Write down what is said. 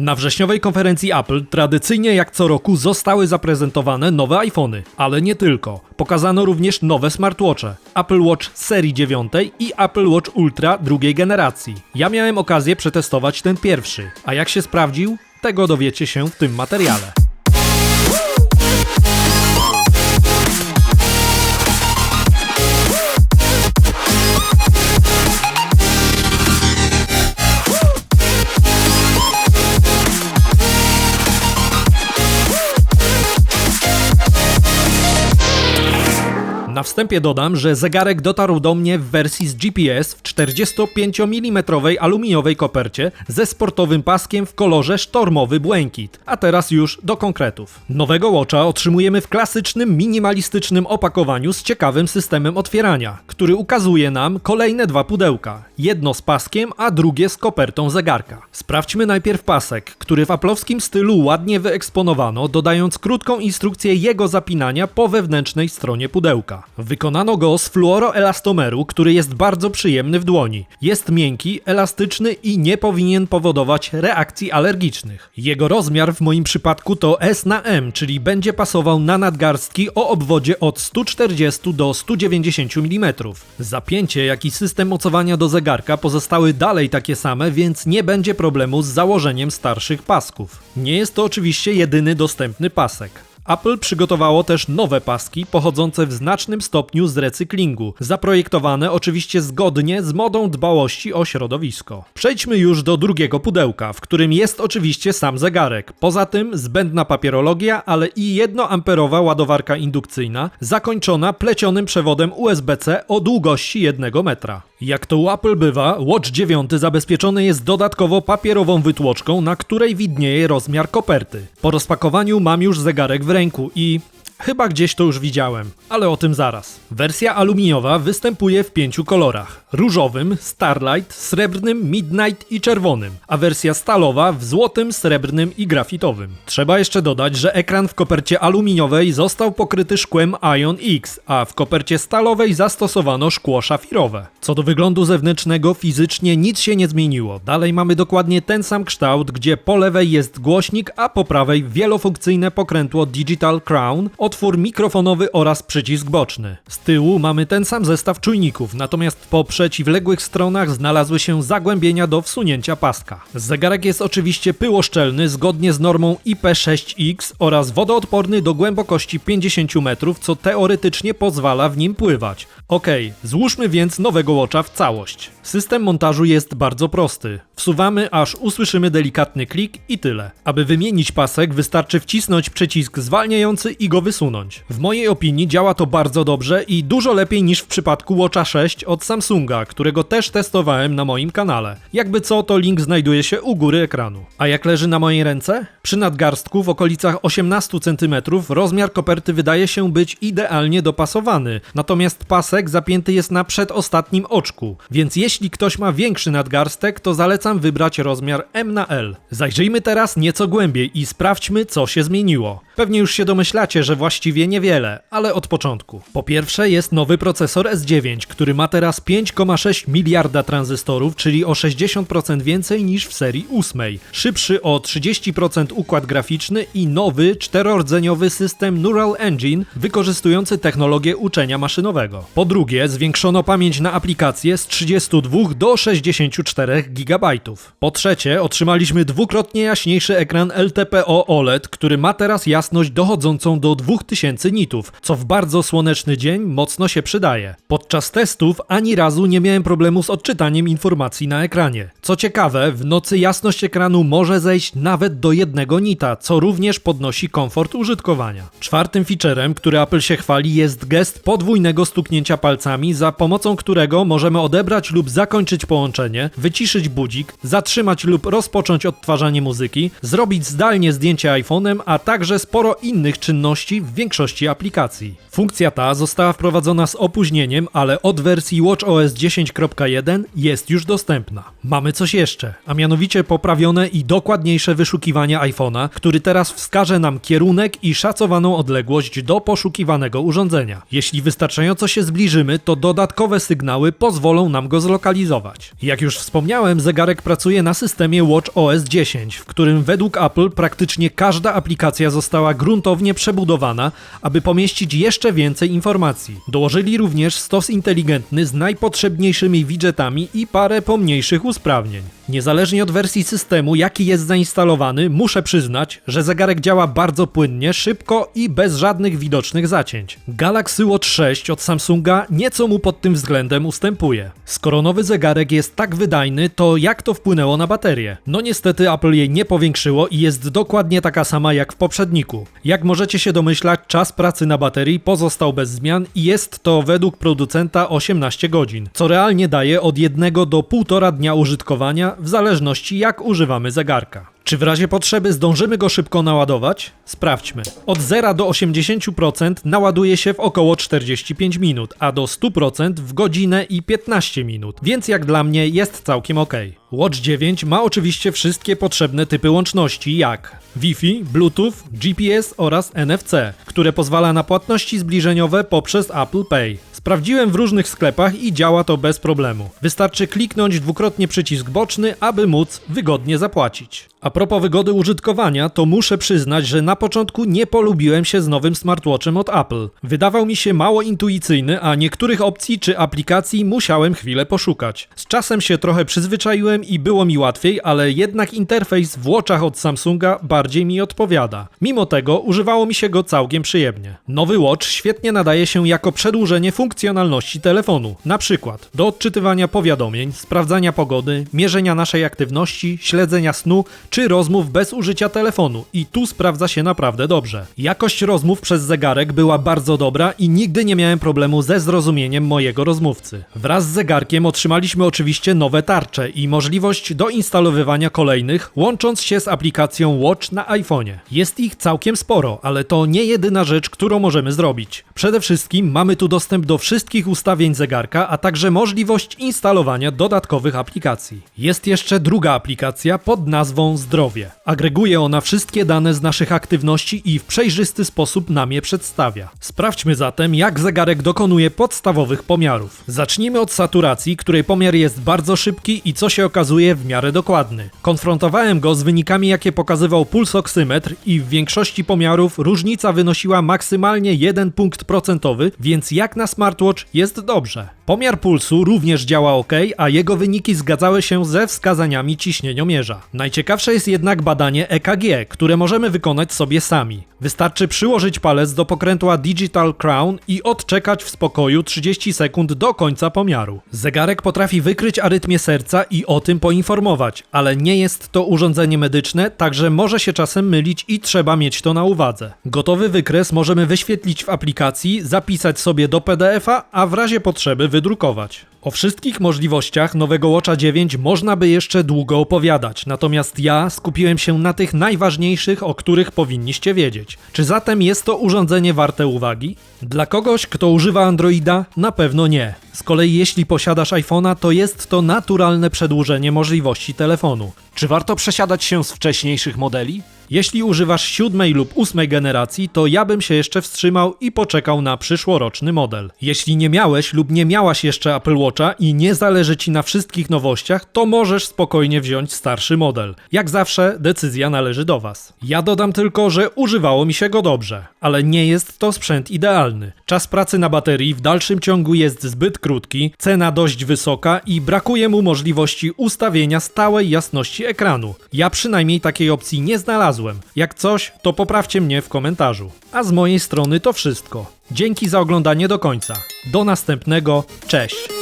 Na wrześniowej konferencji Apple tradycyjnie jak co roku zostały zaprezentowane nowe iPhony, ale nie tylko. Pokazano również nowe smartwatche Apple Watch serii 9 i Apple Watch Ultra drugiej generacji. Ja miałem okazję przetestować ten pierwszy, a jak się sprawdził, tego dowiecie się w tym materiale. Na wstępie dodam, że zegarek dotarł do mnie w wersji z GPS w 45 mm aluminiowej kopercie ze sportowym paskiem w kolorze sztormowy błękit. A teraz już do konkretów. Nowego Watcha otrzymujemy w klasycznym, minimalistycznym opakowaniu z ciekawym systemem otwierania, który ukazuje nam kolejne dwa pudełka. Jedno z paskiem, a drugie z kopertą zegarka. Sprawdźmy najpierw pasek, który w aplowskim stylu ładnie wyeksponowano, dodając krótką instrukcję jego zapinania po wewnętrznej stronie pudełka. Wykonano go z fluoroelastomeru, który jest bardzo przyjemny w dłoni. Jest miękki, elastyczny i nie powinien powodować reakcji alergicznych. Jego rozmiar w moim przypadku to S na M, czyli będzie pasował na nadgarstki o obwodzie od 140 do 190 mm. Zapięcie, jak i system mocowania do zegarka pozostały dalej takie same, więc nie będzie problemu z założeniem starszych pasków. Nie jest to oczywiście jedyny dostępny pasek. Apple przygotowało też nowe paski pochodzące w znacznym stopniu z recyklingu, zaprojektowane oczywiście zgodnie z modą dbałości o środowisko. Przejdźmy już do drugiego pudełka, w którym jest oczywiście sam zegarek. Poza tym zbędna papierologia, ale i jednoamperowa ładowarka indukcyjna, zakończona plecionym przewodem USB-C o długości 1 metra. Jak to u Apple bywa, Watch 9 zabezpieczony jest dodatkowo papierową wytłoczką, na której widnieje rozmiar koperty. Po rozpakowaniu mam już zegarek w ręku i Chyba gdzieś to już widziałem, ale o tym zaraz. Wersja aluminiowa występuje w pięciu kolorach: różowym, starlight, srebrnym, midnight i czerwonym, a wersja stalowa w złotym, srebrnym i grafitowym. Trzeba jeszcze dodać, że ekran w kopercie aluminiowej został pokryty szkłem Ion X, a w kopercie stalowej zastosowano szkło szafirowe. Co do wyglądu zewnętrznego, fizycznie nic się nie zmieniło. Dalej mamy dokładnie ten sam kształt, gdzie po lewej jest głośnik, a po prawej wielofunkcyjne pokrętło Digital Crown, otwór mikrofonowy oraz przycisk boczny. Z tyłu mamy ten sam zestaw czujników, natomiast po przeciwległych stronach znalazły się zagłębienia do wsunięcia paska. Zegarek jest oczywiście pyłoszczelny zgodnie z normą IP6X oraz wodoodporny do głębokości 50 metrów, co teoretycznie pozwala w nim pływać. Ok, złóżmy więc nowego Watcha w całość. System montażu jest bardzo prosty. Wsuwamy aż usłyszymy delikatny klik i tyle. Aby wymienić pasek wystarczy wcisnąć przycisk zwalniający i go wysunąć. W mojej opinii działa to bardzo dobrze i dużo lepiej niż w przypadku Watcha 6 od Samsunga, którego też testowałem na moim kanale. Jakby co, to link znajduje się u góry ekranu. A jak leży na mojej ręce? Przy nadgarstku w okolicach 18 cm rozmiar koperty wydaje się być idealnie dopasowany, natomiast pasek zapięty jest na przedostatnim oczku, więc jeśli ktoś ma większy nadgarstek, to zalecam wybrać rozmiar M na L. Zajrzyjmy teraz nieco głębiej i sprawdźmy, co się zmieniło. Pewnie już się domyślacie, że właściwie niewiele, ale od początku. Po pierwsze jest nowy procesor S9, który ma teraz 5,6 miliarda tranzystorów, czyli o 60% więcej niż w serii 8. Szybszy o 30% układ graficzny i nowy, czterordzeniowy system Neural Engine wykorzystujący technologię uczenia maszynowego. Po drugie, zwiększono pamięć na aplikację z 32 do 64 GB. Po trzecie, otrzymaliśmy dwukrotnie jaśniejszy ekran LTPO OLED, który ma teraz jasność dochodzącą do 2000 nitów, co w bardzo słoneczny dzień mocno się przydaje. Podczas testów ani razu nie miałem problemu z odczytaniem informacji na ekranie. Co ciekawe, w nocy jasność ekranu może zejść nawet do jednego nita, co również podnosi komfort użytkowania. Czwartym featurem, który Apple się chwali, jest gest podwójnego stuknięcia palcami, za pomocą którego możemy odebrać lub zakończyć połączenie, wyciszyć budzik, zatrzymać lub rozpocząć odtwarzanie muzyki, zrobić zdalnie zdjęcie iPhone'em, a także sporo innych czynności w większości aplikacji. Funkcja ta została wprowadzona z opóźnieniem, ale od wersji WatchOS 10.1 jest już dostępna. Mamy coś jeszcze, a mianowicie poprawione i dokładniejsze wyszukiwanie iPhone'a, który teraz wskaże nam kierunek i szacowaną odległość do poszukiwanego urządzenia. Jeśli wystarczająco się zbliżymy, to dodatkowe sygnały pozwolą nam go zlokalizować. Jak już wspomniałem, zegarek pracuje na systemie Watch OS 10, w którym według Apple praktycznie każda aplikacja została gruntownie przebudowana, aby pomieścić jeszcze więcej informacji. Dołożyli również stos inteligentny z najpotrzebniejszymi widgetami i parę pomniejszych usprawnień. Niezależnie od wersji systemu, jaki jest zainstalowany, muszę przyznać, że zegarek działa bardzo płynnie, szybko i bez żadnych widocznych zacięć. Galaxy Watch 6 od Samsunga nieco mu pod tym względem ustępuje. Skoro nowy zegarek jest tak wydajny, to jak to wpłynęło na baterię? No niestety Apple jej nie powiększyło i jest dokładnie taka sama jak w poprzedniku. Jak możecie się czas pracy na baterii pozostał bez zmian i jest to według producenta 18 godzin, co realnie daje od 1 do 1,5 dnia użytkowania w zależności jak używamy zegarka. Czy w razie potrzeby zdążymy go szybko naładować? Sprawdźmy. Od 0 do 80% naładuje się w około 45 minut, a do 100% w godzinę i 15 minut, więc jak dla mnie jest całkiem ok. Watch 9 ma oczywiście wszystkie potrzebne typy łączności jak Wi-Fi, Bluetooth, GPS oraz NFC, które pozwala na płatności zbliżeniowe poprzez Apple Pay. Sprawdziłem w różnych sklepach i działa to bez problemu. Wystarczy kliknąć dwukrotnie przycisk boczny, aby móc wygodnie zapłacić. A propos wygody użytkowania, to muszę przyznać, że na początku nie polubiłem się z nowym smartwatchem od Apple. Wydawał mi się mało intuicyjny, a niektórych opcji czy aplikacji musiałem chwilę poszukać. Z czasem się trochę przyzwyczaiłem i było mi łatwiej, ale jednak interfejs w Watchach od Samsunga bardziej mi odpowiada. Mimo tego używało mi się go całkiem przyjemnie. Nowy Watch świetnie nadaje się jako przedłużenie funkcjonalności telefonu, na przykład do odczytywania powiadomień, sprawdzania pogody, mierzenia naszej aktywności, śledzenia snu czy rozmów bez użycia telefonu i tu sprawdza się naprawdę dobrze. Jakość rozmów przez zegarek była bardzo dobra i nigdy nie miałem problemu ze zrozumieniem mojego rozmówcy. Wraz z zegarkiem otrzymaliśmy oczywiście nowe tarcze i możliwość doinstalowywania kolejnych, łącząc się z aplikacją Watch na iPhone'ie. Jest ich całkiem sporo, ale to nie jedyna rzecz, którą możemy zrobić. Przede wszystkim mamy tu dostęp do wszystkich ustawień zegarka, a także możliwość instalowania dodatkowych aplikacji. Jest jeszcze druga aplikacja pod nazwą Zdrowie. Agreguje ona wszystkie dane z naszych aktywności i w przejrzysty sposób nam je przedstawia. Sprawdźmy zatem, jak zegarek dokonuje podstawowych pomiarów. Zacznijmy od saturacji, której pomiar jest bardzo szybki i co się okazuje w miarę dokładny. Konfrontowałem go z wynikami, jakie pokazywał pulsoksymetr i w większości pomiarów różnica wynosiła maksymalnie 1 punkt procentowy, więc jak na smartwatch jest dobrze. Pomiar pulsu również działa ok, a jego wyniki zgadzały się ze wskazaniami ciśnieniomierza. Najciekawsze jest jednak badanie EKG, które możemy wykonać sobie sami. Wystarczy przyłożyć palec do pokrętła Digital Crown i odczekać w spokoju 30 sekund do końca pomiaru. Zegarek potrafi wykryć arytmię serca i o tym poinformować, ale nie jest to urządzenie medyczne, także może się czasem mylić i trzeba mieć to na uwadze. Gotowy wykres możemy wyświetlić w aplikacji, zapisać sobie do PDF-a, a w razie potrzeby wydrukować. O wszystkich możliwościach nowego Watcha 9 można by jeszcze długo opowiadać, natomiast ja skupiłem się na tych najważniejszych, o których powinniście wiedzieć. Czy zatem jest to urządzenie warte uwagi? Dla kogoś, kto używa Androida, na pewno nie. Z kolei jeśli posiadasz iPhone'a, to jest to naturalne przedłużenie możliwości telefonu. Czy warto przesiadać się z wcześniejszych modeli? Jeśli używasz siódmej lub ósmej generacji, to ja bym się jeszcze wstrzymał i poczekał na przyszłoroczny model. Jeśli nie miałeś lub nie miałaś jeszcze Apple Watcha i nie zależy ci na wszystkich nowościach, to możesz spokojnie wziąć starszy model. Jak zawsze, decyzja należy do Was. Ja dodam tylko, że używało mi się go dobrze, ale nie jest to sprzęt idealny. Czas pracy na baterii w dalszym ciągu jest zbyt krótki, cena dość wysoka i brakuje mu możliwości ustawienia stałej jasności ekranu. Ja przynajmniej takiej opcji nie znalazłem. Jak coś, to poprawcie mnie w komentarzu. A z mojej strony to wszystko. Dzięki za oglądanie do końca. Do następnego. Cześć.